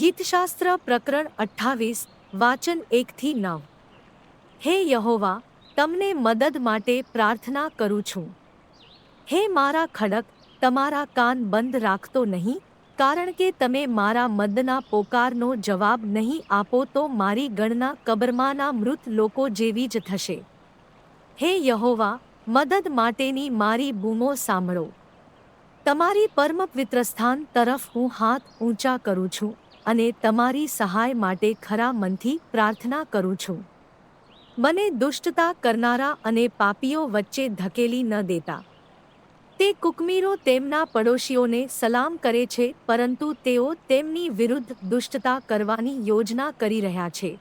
ગીતશાસ્ત્ર પ્રકરણ અઠ્ઠાવીસ, વાચન એકથી નવ. હે યહોવા, તમને મદદ માટે પ્રાર્થના કરું છું. હે મારા ખડક, તમારા કાન બંધ રાખતો નહીં, કારણ કે તમે મારા મદના પોકારનો જવાબ નહીં આપો તો મારી ગણના કબરમાંના મૃત લોકો જેવી જ થશે. હે યહોવા, મદદ માટેની મારી બૂમો સાંભળો. તમારી પરમ પવિત્રસ્થાન તરફ હું હાથ ઊંચા કરું છું. અને તમારી સહાય માટે ખરા મનથી પ્રાર્થના કરું છું. મને દુષ્ટતા કરનારા અને પાપીઓ વચ્ચે ધકેલી ન દેતા. તે કુકમીરો તેમના પડોશીઓને સલામ કરે છે, પરંતુ તેઓ તેમની વિરુદ્ધ દુષ્ટતા કરવાની યોજના કરી રહ્યા છે.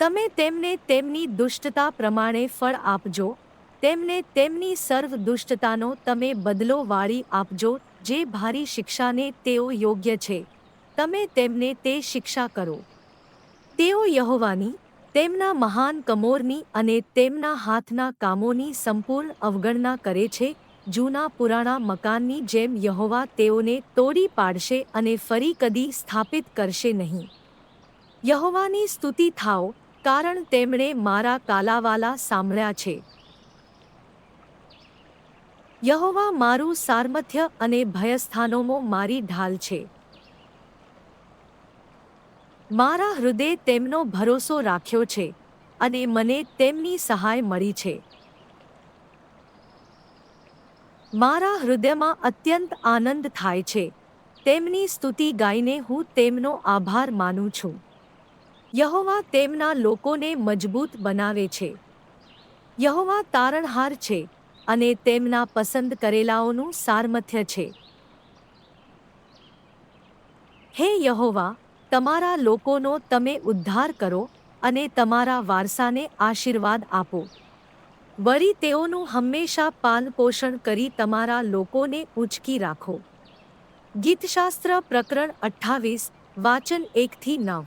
તમે તેમને તેમની દુષ્ટતા પ્રમાણે ફળ આપજો, તેમને તેમની સર્વ દુષ્ટતાનો તમે બદલો વાળી આપજો જે ભારી શિક્ષાને તેઓ યોગ્ય છે. તમે તેમને તે શિક્ષા કરો. તેઓ યહોવાની, તેમના મહાન કમોરની અને તેમના હાથના કામોની સંપૂર્ણ અવગણના કરે છે, જૂના પુરાણા મકાનની જેમ યહોવા તેઓને તોડી પાડશે અને ફરી કદી સ્થાપિત કરશે નહીં. યહોવાની સ્તુતિ થાઓ, કારણ તેમણે મારા કાલાવાલા સાંભળ્યા છે. યહોવા મારું સારમથ્ય અને ભયસ્થાનોમાં મારી ઢાલ છે. મારા હૃદય તેમનો ભરોસો રાખ્યો છે અને મને તેમની સહાય મળી છે. મારા હૃદયમાં અત્યંત આનંદ થાય છે. તેમની સ્તુતિ ગાઈને હું તેમનો આભાર માનું છું. યહોવા તેમના લોકોને મજબૂત બનાવે છે. યહોવા તારણહાર છે. અને તેમના પસંદ કરેલાઓનું સારમથ્ય છે. હે યહોવા, તમારા લોકોનો તમે ઉદ્ધાર કરો અને તમારા વારસાને આશીર્વાદ આપો. વળી તેઓનું હંમેશા પાલપોષણ કરી તમારા લોકોને ઉંચકી રાખો. ગીતશાસ્ત્ર પ્રકરણ અઠ્ઠાવીસ, વાચન એકથી નવ.